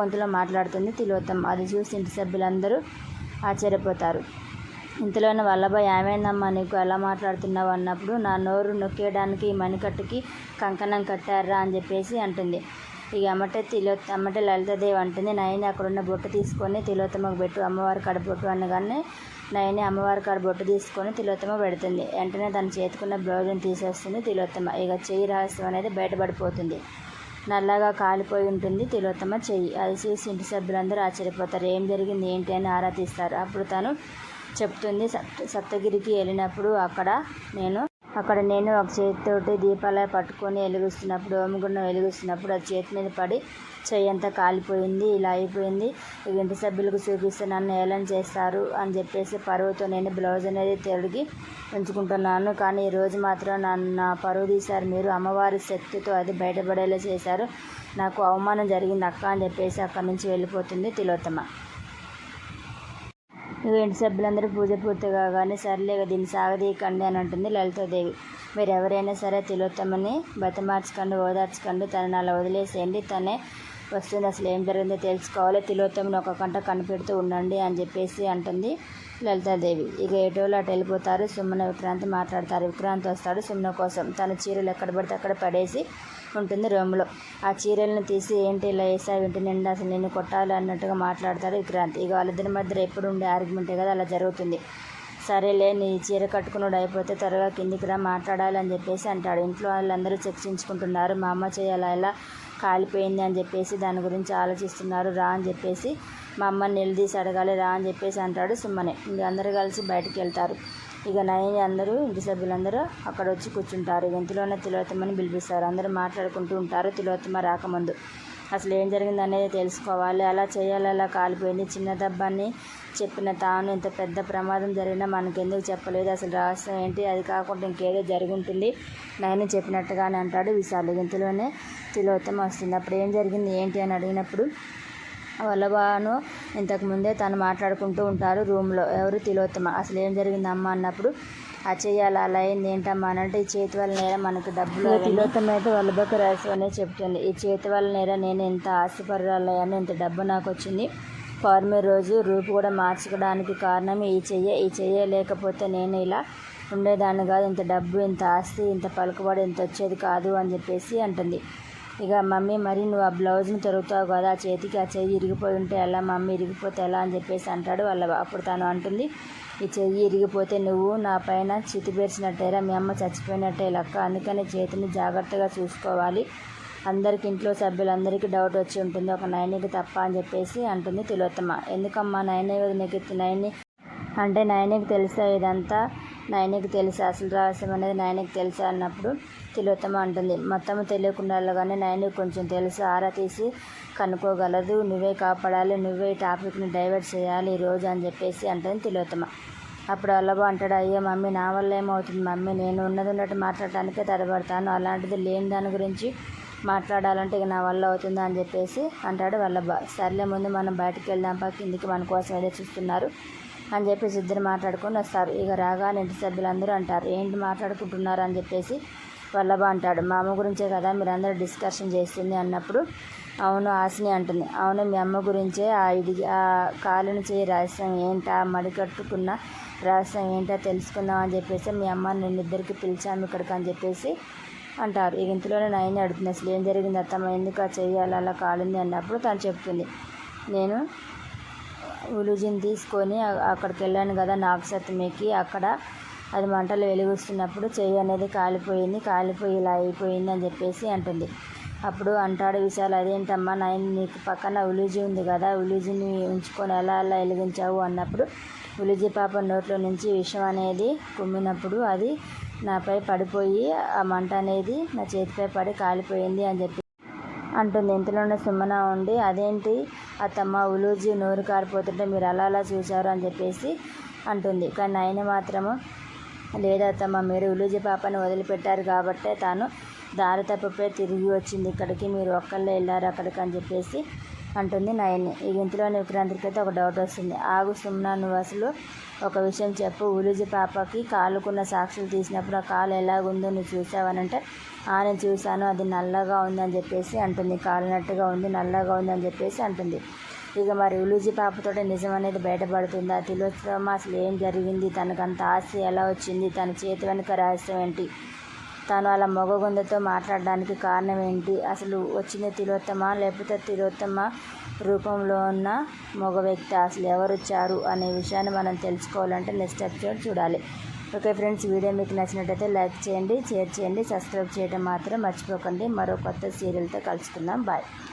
గొంతులో మాట్లాడుతుంది. తిలోత్తం అది చూసి ఇంటి సభ్యులందరూ ఆశ్చర్యపోతారు. ఇంతలోనే వల్లభాయ్ ఏమైందమ్మా నీకు ఎలా మాట్లాడుతున్నావు? అన్నప్పుడు నా నోరు నొక్కేయడానికి ఈ మణికట్టుకి కంకణం కట్టారా అని చెప్పేసి అంటుంది. ఇక అమ్మటే తిలో అమ్మటే లలితాదేవి అంటుంది నయని అక్కడున్న బొట్టు తీసుకొని తిలోత్తమకు పెట్టు అమ్మవారి కాడ బొట్టు అనగానే నయని అమ్మవారి కాడ బొట్టు తీసుకొని తిలోత్తమ పెడుతుంది. వెంటనే తన చేతుకున్న బ్లౌజ్ని తీసేస్తుంది తిలోత్తమ ఇక చెయ్యి రహస్యం అనేది బయటపడిపోతుంది. నల్లగా కాలిపోయి ఉంటుంది. తిలోత్తమ చెయ్యి. అది చూసి ఇంటి సభ్యులందరూ ఆశ్చర్యపోతారు. ఏం జరిగింది? ఏంటి అని ఆరా తీస్తారు. అప్పుడు తను చెప్తుంది సప్త సప్తగిరికి వెళ్ళినప్పుడు అక్కడ నేను అక్కడ నేను ఒక చేతితోటి దీపాల పట్టుకొని వెలిగిస్తున్నప్పుడు ఓమగుండం వెలిగిస్తున్నప్పుడు అది చేతి మీద పడి చెయ్యి అంతా కాలిపోయింది ఇలా అయిపోయింది. ఇక ఇంటి సభ్యులకు చూపిస్తే నన్ను ఏలం చేస్తారు అని చెప్పేసి పరువుతో నేను బ్లౌజ్ అనేది తిరిగి ఉంచుకుంటున్నాను. కానీ ఈరోజు మాత్రం నన్ను నా పరువు తీశారు మీరు. అమ్మవారి శక్తితో అది బయటపడేలా చేశారు. నాకు అవమానం జరిగింది అక్క అని చెప్పేసి అక్కడి నుంచి వెళ్ళిపోతుంది తిలోత్తమ. ఇంటి సభ్యులందరూ పూజ పూర్తి కాగానే సర్లే ఇక దీన్ని సాగదీయకండి అని అంటుంది లలితాదేవి. మీరు ఎవరైనా సరే తిలోత్తమని బతమార్చకండి ఓదార్చకండి తనని అలా వదిలేసేయండి తనే వస్తుంది. అసలు ఏం జరిగిందో తెలుసుకోవాలి. తిలోత్తమని ఒక కంట కనిపెడుతూ ఉండండి అని చెప్పేసి అంటుంది. లలితాదేవి. ఇక ఎటోళ్ళు అటు వెళ్ళిపోతారు సుమ్మన విక్రాంతి మాట్లాడతారు. విక్రాంతి వస్తాడు సుమ్మన కోసం. తన చీరలు ఎక్కడ పడితే అక్కడ పడేసి ఉంటుంది రూమ్లో. ఆ చీరలను తీసి ఏంటి ఇలా వేసావు ఇంటి నిండా అసలు నేను కొట్టాలి అన్నట్టుగా మాట్లాడతాడు విక్రాంత్. ఇక వాళ్ళిద్దరి మధ్య ఎప్పుడు ఉండే ఆర్గ్యుమెంటే కదా అలా జరుగుతుంది. సరేలే నీ చీర కట్టుకున్నాడు అయిపోతే త్వరగా కిందికి రా మాట్లాడాలి అని చెప్పేసి అంటాడు. ఇంట్లో వాళ్ళందరూ చర్చించుకుంటున్నారు. మా అమ్మ చేయాలా ఇలా కాలిపోయింది అని చెప్పేసి దాని గురించి ఆలోచిస్తున్నారు. రా అని చెప్పేసి మా అమ్మని నిలదీసి అడగాలి రా అని చెప్పేసి అంటాడు సుమ్మనే. ఇంక అందరూ కలిసి బయటికి వెళ్తారు. ఇక నయని అందరూ ఇంటి సభ్యులందరూ అక్కడ వచ్చి కూర్చుంటారు. ఇక ఇంతలోనే తిలోత్తమని పిలిపిస్తారు. అందరూ మాట్లాడుకుంటూ ఉంటారు తిలోత్తమ రాకముందు. అసలు ఏం జరిగింది అనేది తెలుసుకోవాలి. అలా చేయాలి అలా కాలిపోయింది. చిన్న దెబ్బని చెప్పిన తాను ఇంత పెద్ద ప్రమాదం జరిగినా మనకెందుకు చెప్పలేదు. అసలు రహస్యం ఏంటి? అది కాకుండా ఇంకేదో జరుగుంటుంది. నయని చెప్పినట్టుగానే అంటాడు విశాలు. ఇంతలోనే తిలోత్తమ వస్తుంది. అప్పుడు ఏం జరిగింది ఏంటి అని అడిగినప్పుడు వల్లభాను ఇంతకుముందే తను మాట్లాడుకుంటూ ఉంటారు రూమ్లో. ఎవరు తిలోత్తమ? అసలు ఏం జరిగింది అమ్మ అన్నప్పుడు ఆ చెయ్యాలి అలా అయింది ఏంటమ్మా? అంటే ఈ చేతి వల్ల నేర మనకు డబ్బులు తిలోత్తమ అయితే వల్లభకు రహస్యం అనేది చెప్తుంది. ఈ చేతి వల్ల నేర నేను ఇంత ఆస్తిపరురాలయ్యాను ఇంత డబ్బు నాకు వచ్చింది. పౌర్ణమి రోజు రూపు కూడా మార్చుకోవడానికి కారణం ఈ చెయ్య. ఈ చెయ్య లేకపోతే నేను ఇలా ఉండేదాన్ని కాదు. ఇంత డబ్బు ఇంత ఆస్తి ఇంత పలుకుబడి ఇంత వచ్చేది కాదు అని చెప్పేసి అంటుంది. ఇక మమ్మీ మరి నువ్వు ఆ బ్లౌజ్ని తొరుగుతావు కదా ఆ చేతికి ఆ చెయ్యి ఇరిగిపోయి ఉంటే ఎలా? మమ్మీ ఇరిగిపోతే ఎలా? అని చెప్పేసి అంటాడు వాళ్ళ అప్పుడు తను అంటుంది ఈ చెయ్యి ఇరిగిపోతే నువ్వు నా పైన చితిపేర్చినట్టేరా మీ అమ్మ చచ్చిపోయినట్టే లెక్క. అందుకని చేతిని జాగ్రత్తగా చూసుకోవాలి. అందరికి ఇంట్లో సభ్యులందరికీ డౌట్ వచ్చి ఉంటుంది. ఒక నయనికి తప్ప అని చెప్పేసి అంటుంది తిలోత్తమ. ఎందుకమ్మా నయని నీకు నయని అంటే నయనికి తెలుసా ఇదంతా? నాయనకి తెలుసా? అసలు రహస్యం అనేది నాయనకి తెలుసా అన్నప్పుడు తిలోత్తమ అంటుంది. మొత్తం తెలియకుండా కానీ నాయనకి కొంచెం తెలుసు. ఆరా తీసి కనుక్కోగలదు. నువ్వే కాపాడాలి. నువ్వే ఈ టాపిక్ని డైవర్ట్ చేయాలి ఈరోజు అని చెప్పేసి అంటుంది తిలోత్తమ. అప్పుడు అల్లబో అంటాడు అయ్యో మమ్మీ నా వల్ల ఏమవుతుంది మమ్మీ? నేను ఉన్నది ఉన్నట్టు మాట్లాడటానికే తడబడతాను. అలాంటిది లేని దాని గురించి మాట్లాడాలంటే ఇక నా వల్ల అవుతుందా అని చెప్పేసి అంటాడు వల్లభ. సర్లే ముందు మనం బయటికి వెళ్దాం పా. కిందికి మన కోసం ఏదో చూస్తున్నారు. అని చెప్పేసి ఇద్దరు మాట్లాడుకొని వస్తారు. ఇక రాగానే ఇంటి సభ్యులందరూ అంటారు ఏంటి మాట్లాడుకుంటున్నారు? అని చెప్పేసి వల్లభ అంటాడు. మా అమ్మ గురించే కదా మీరందరూ డిస్కషన్ చేస్తుంది అన్నప్పుడు అవును ఆశని అంటుంది. అవును మీ అమ్మ గురించే ఆ ఇది ఆ కాలుని చేయి రహస్యం ఏంటా? మడికట్టుకున్న రహస్యం ఏంటో? తెలుసుకుందాం అని చెప్పేసి మీ అమ్మ నేను ఇద్దరికి పిలిచాము ఇక్కడికి అని చెప్పేసి అంటారు. ఇక ఇంతలోనే నయని అడుగుతుంది అసలు ఏం జరిగింది అత్తమ్మ? ఎందుకు ఆ చెయ్యాలి అలా కాలింది? అన్నప్పుడు తను చెప్తుంది నేను ఉలుజిని తీసుకొని అక్కడికి వెళ్ళాను కదా నాగసత్యమికి అక్కడ అది మంటలు వెలిగిస్తున్నప్పుడు చెయ్యి అనేది కాలిపోయింది. కాలిపోయి ఇలా అయిపోయింది అని చెప్పేసి అంటుంది. అప్పుడు అంటాడు విశాల్ అదేంటమ్మా నైన్ నీకు పక్కన ఉలిజి ఉంది కదా ఉలిజిని ఉంచుకొని ఎలా అలా వెలిగించావు? అన్నప్పుడు ఉలిజి పాప నోట్లో నుంచి విషం అనేది కుమ్మినప్పుడు అది నాపై పడిపోయి ఆ మంట అనేది నా చేతిపై పడి కాలిపోయింది అని చెప్పి అంటుంది. ఇంతలోనే సుమన ఉండి అదేంటి? అత్తమ్మ ఉలూజీ నోరు కారిపోతుంటే మీరు అలా అలా చూశారు అని చెప్పేసి అంటుంది. కానీ ఆయన మాత్రము లేదత్తమ్మ మీరు ఉలూజీ పాపని వదిలిపెట్టారు కాబట్టే తాను దారి తప్పిపోయి తిరిగి వచ్చింది. ఇక్కడికి మీరు ఒక్కళ్ళే వెళ్ళారు అక్కడికి అని చెప్పేసి అంటుంది నయని. ఈ ఇంతలోని విక్రాంతికైతే అయితే ఒక డౌట్ వస్తుంది. ఆగు సుమ్నా నువ్వు అసలు ఒక విషయం చెప్పు. ఉలిజి పాపకి కాలుకున్న సాక్షులు తీసినప్పుడు ఆ కాలు ఎలాగుందో నువ్వు చూసావనంటే ఆ నేను చూశాను. అది నల్లగా ఉందని చెప్పేసి అంటుంది. కాలినట్టుగా ఉంది నల్లగా ఉందని చెప్పేసి అంటుంది. ఇక మరి ఉలూజీ పాపతో నిజం అనేది బయటపడుతుందా? తిలోత్సవం అసలు ఏం జరిగింది? తనకు అంత ఎలా వచ్చింది? తన చేతి వెనుక రహస్యం ఏంటి? తను అలా మొగగుందతో మాట్లాడడానికి కారణం ఏంటి? అసలు వచ్చింది తిలోత్తమ? లేకపోతే తిలోత్తమ రూపంలో ఉన్న మగ వ్యక్తి అసలు ఎవరొచ్చారు అనే విషయాన్ని మనం తెలుసుకోవాలంటే నెక్స్ట్ ఎపిసోడ్ చూడాలి. ఓకే ఫ్రెండ్స్ వీడియో మీకు నచ్చినట్టయితే లైక్ చేయండి షేర్ చేయండి సబ్స్క్రైబ్ చేయడం మాత్రం మర్చిపోకండి. మరో కొత్త సీరియల్తో కలుసుకుందాం. బాయ్.